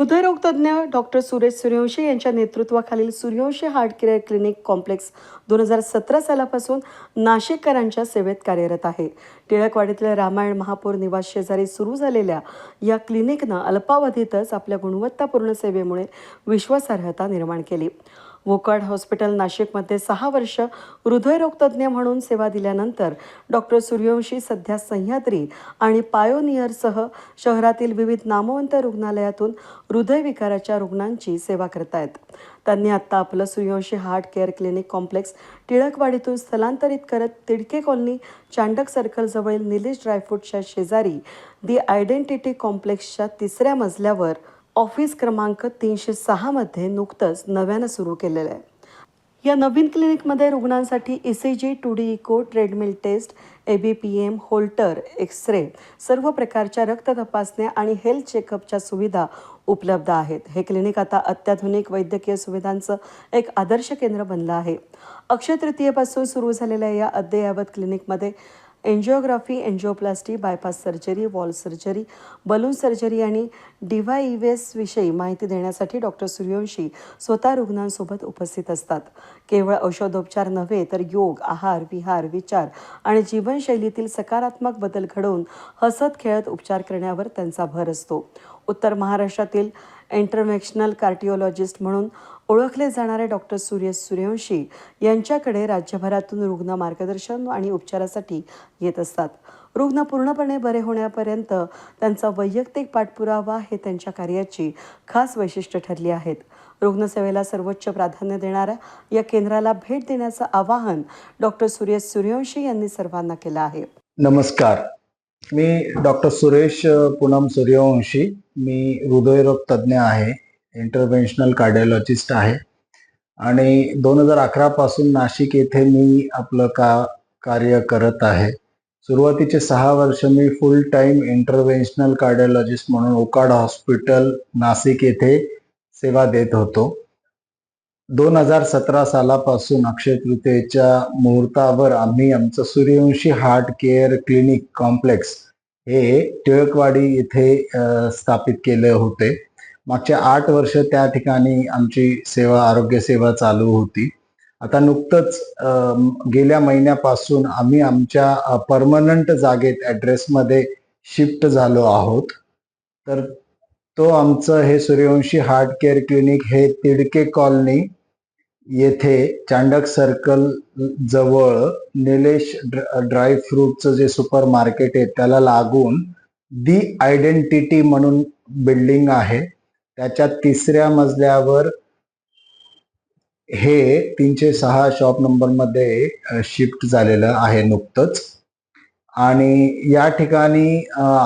हृदयरोगतज्ञ doctor Suresh Suryavanshi यांच्या नेतृत्वाखालील Suryavanshi heart care clinic complex दोन हजार सतरा सालापासून नाशिककरांच्या सेवेत कार्यरत आहे. टिळकवाडीतल्या रामायण महापौर निवास शेजारी सुरू झालेल्या या क्लिनिकनं अल्पावधीतच आपल्या गुणवत्तापूर्ण सेवेमुळे विश्वासार्हता निर्माण केली. वोकड हॉस्पिटल नाशिकमध्ये सहा वर्ष हृदयरोग तज्ज्ञ म्हणून सेवा दिल्यानंतर डॉक्टर सूर्यवंशी सध्या सह्याद्री आणि पायोनियरसह शहरातील विविध नामवंत रुग्णालयातून हृदयविकाराच्या रुग्णांची सेवा करतायत. त्यांनी आत्ता आपलं Suryavanshi heart care clinic complex टिळकवाडीतून स्थलांतरित करत तिडके कॉलनी चांडक सर्कलजवळील निलेश ड्रायफ्रूटच्या शेजारी दी आयडेंटिटी कॉम्प्लेक्सच्या तिसऱ्या मजल्यावर ऑफिस क्रमांक तीनशे सहामध्ये नुकतंच नव्यानं सुरू केलेलं आहे. या नवीन क्लिनिकमध्ये रुग्णांसाठी E C G two D echo treadmill test A B P M holter X-ray सर्व प्रकारच्या रक्त तपासण्या आणि हेल्थ चेकअपच्या सुविधा उपलब्ध आहेत. हे क्लिनिक आता अत्याधुनिक वैद्यकीय सुविधांचं एक आदर्श केंद्र बनलं आहे. अक्षय तृतीयेपासून सुरू झालेल्या या अद्ययावत क्लिनिकमध्ये angiography angioplasty bypass surgery valve surgery balloon surgery आणि डिव्हाइवेस विषयी माहिती देण्यासाठी डॉक्टर सूर्यवंशी स्वतः रुग्णांसोबत उपस्थित असतात. केवळ औषधोपचार नव्हे तर योग आहार विहार विचार आणि जीवनशैलीतील सकारात्मक बदल घडवून हसत खेळत उपचार करण्यावर त्यांचा भर असतो. उत्तर महाराष्ट्रातील इंटरनॅशनल कार्डिओलॉजिस्ट म्हणून ओळखले जाणारे डॉक्टर सूर्य सूर्यवंशी यांच्याकडे राज्यभरातून रुग्ण मार्गदर्शन आणि उपचारासाठी येत असतात. रुग्ण पूर्णपणे बरे होण्यापर्यंत त्यांचा वैयक्तिक पाठपुरावा हे त्यांच्या कार्याची खास वैशिष्ट्य ठरली आहेत. रुग्णसेवेला सर्वोच्च प्राधान्य देणाऱ्या या केंद्राला भेट देण्याचं आवाहन डॉक्टर सूर्य सूर्यवंशी यांनी सर्वांना केलं आहे. नमस्कार. मी डॉक्टर सुरेश पूनम सूर्यवंशी. मी हृदयरोग तज्ज्ञ आहे इंटरव्हेन्शनल कार्डिओलॉजिस्ट आहे. आणि दोन हजार अकरापासून नाशिक येथे मी आपलं का कार्य करत आहे. सुरुवातीचे सहा वर्ष मी फुल टाईम इंटरव्हेन्शनल कार्डिओलॉजिस्ट म्हणून ओकाड हॉस्पिटल नाशिक येथे सेवा देत होतो. दोन हजार सतरा सालापासून अक्षय तृतीयेच्या मुहूर्तावर आम्ही आमचं Suryavanshi heart care clinic complex हे टिळकवाडी येथे स्थापित केले होते. मागच्या आठ वर्ष त्या ठिकाणी आमची सेवा आरोग्य सेवा चालू होती. आता नुकतंच गेल्या महिन्यापासून आम्ही आमच्या परमनंट जागेत ॲड्रेसमध्ये शिफ्ट झालो आहोत. तर तो आमचं हे सूर्यवंशी हार्ट केअर क्लिनिक हे तिडके कॉलनी येथे चांडक सर्कल जवळ निलेश ड्रायफ्रूटचं जे सुपर मार्केट आहे त्याला लागून दी आयडेंटिटी म्हणून बिल्डिंग आहे. त्याच्या तिसऱ्या मजल्यावर हे तीनशे सहा शॉप नंबरमध्ये शिफ्ट झालेलं आहे नुकतंच. आणि या ठिकाणी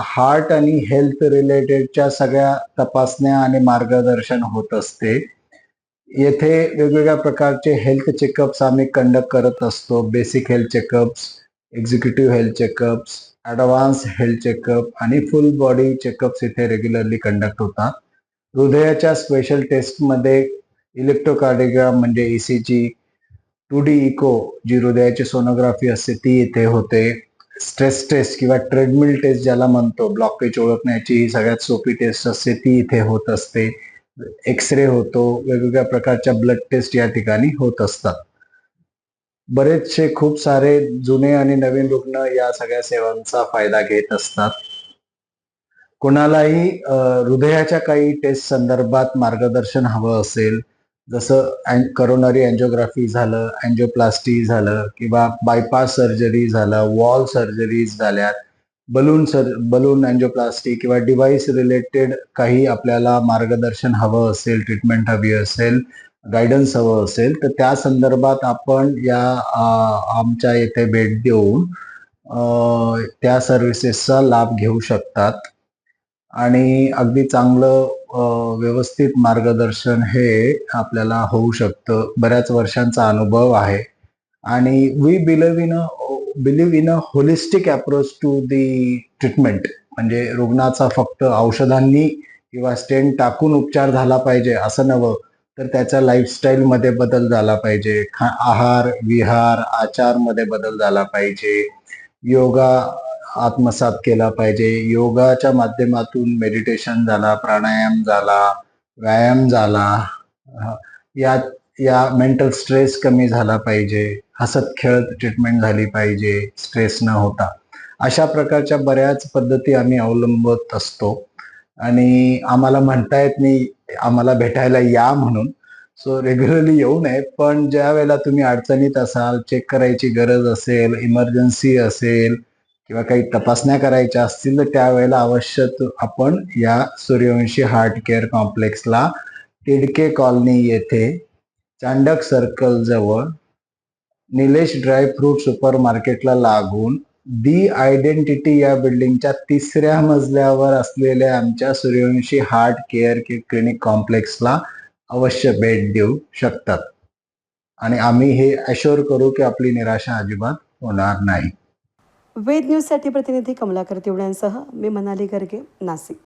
हार्ट आणि हेल्थ रिलेटेडच्या सगळ्या तपासण्या आणि मार्गदर्शन होत असते. येथे वेगवेगळ्या प्रकारचे हेल्थ चेकअप्स आम्ही कंडक्ट करत असतो. Basic health checkups executive health checkups advance health checkup आणि फुल बॉडी चेकअप्स इथे रेग्युलरली कंडक्ट होतात. हृदयाच्या स्पेशल टेस्टमध्ये इलेक्ट्रोकार्डिग्राम म्हणजे E C G two D echo जी हृदयाची सोनोग्राफी असते ती इथे होते. स्ट्रेस टेस्ट किंवा ट्रेडमिल टेस्ट ज्याला म्हणतो ब्लॉकेज ओळखण्याची ही सगळ्यात सोपी टेस्ट असते ती इथे होत असते. एक्सरे होतो वेगवेगळ्या प्रकारच्या ब्लड टेस्ट या ठिकाणी होत असतात. बरेचसे खूप सारे जुने आणि नवीन रुग्ण या सगळ्या सेवांचा फायदा घेत असतात. कोणालाही हृदयाच्या काही टेस्ट संदर्भात मार्गदर्शन हवं असेल जसं करोनरी अँजिओग्राफी झालं अँजिओप्लास्टी झालं किंवा बायपास सर्जरी झालं वॉल सर्जरीज झाल्यात बलून सर बलून अँजिओप्लास्टी किंवा डिव्हाइस रिलेटेड काही आपल्याला मार्गदर्शन हवं असेल ट्रीटमेंट हवी असेल गायडन्स हवं असेल तर त्या संदर्भात आपण या आमच्या येथे भेट देऊन त्या सर्व्हिसेसचा लाभ घेऊ शकतात. आणि अगदी चांगलं व्यवस्थित मार्गदर्शन हे आपल्याला होऊ शकतं. बऱ्याच वर्षांचा अनुभव आहे. आणि we believe in a believe in a holistic approach to the treatment म्हणजे रुग्णाचा फक्त औषधांनी किंवा स्टेंट टाकून उपचार झाला पाहिजे असं नवं तर त्याच्या लाईफस्टाईलमध्ये बदल झाला पाहिजे. खा आहार विहार आचारमध्ये बदल झाला पाहिजे. योगा आत्मसात केला पाहिजे. योगाच्या माध्यमातून मेडिटेशन झाला प्राणायाम झाला व्यायाम झाला. या या मेंटल स्ट्रेस कमी झाला पाहिजे. हसत खेळत ट्रीटमेंट झाली पाहिजे स्ट्रेस न होता. अशा प्रकारच्या बऱ्याच पद्धती आम्ही अवलंबत असतो. आणि आम्हाला म्हणता येत नाही आम्हाला भेटायला या म्हणून. सो रेग्युलरली येऊ नये पण ज्या वेळेला तुम्ही अडचणीत असाल चेक करायची गरज असेल इमर्जन्सी असेल किंवा काही तपासण्या करायच्या असतील तर त्यावेळेला अवश्य आपण या सूर्यवंशी हार्ट केअर कॉम्प्लेक्सला टिडके कॉलनी येथे चांडक सर्कल जवळ निलेश ड्रायफ्रूट सुपर मार्केटला लागून दी आयडेंटिटी या बिल्डिंगच्या तिसऱ्या मजल्यावर असलेल्या आमच्या सूर्यवंशी हार्ट केअर के क्लिनिक कॉम्प्लेक्सला अवश्य भेट देऊ शकतात. आणि आम्ही हे अशोर करू की आपली निराशा अजिबात होणार नाही. वेद न्यूजसाठी प्रतिनिधी कमलाकर तिवड्यांसह मी मनाली गर्गे नाशिक.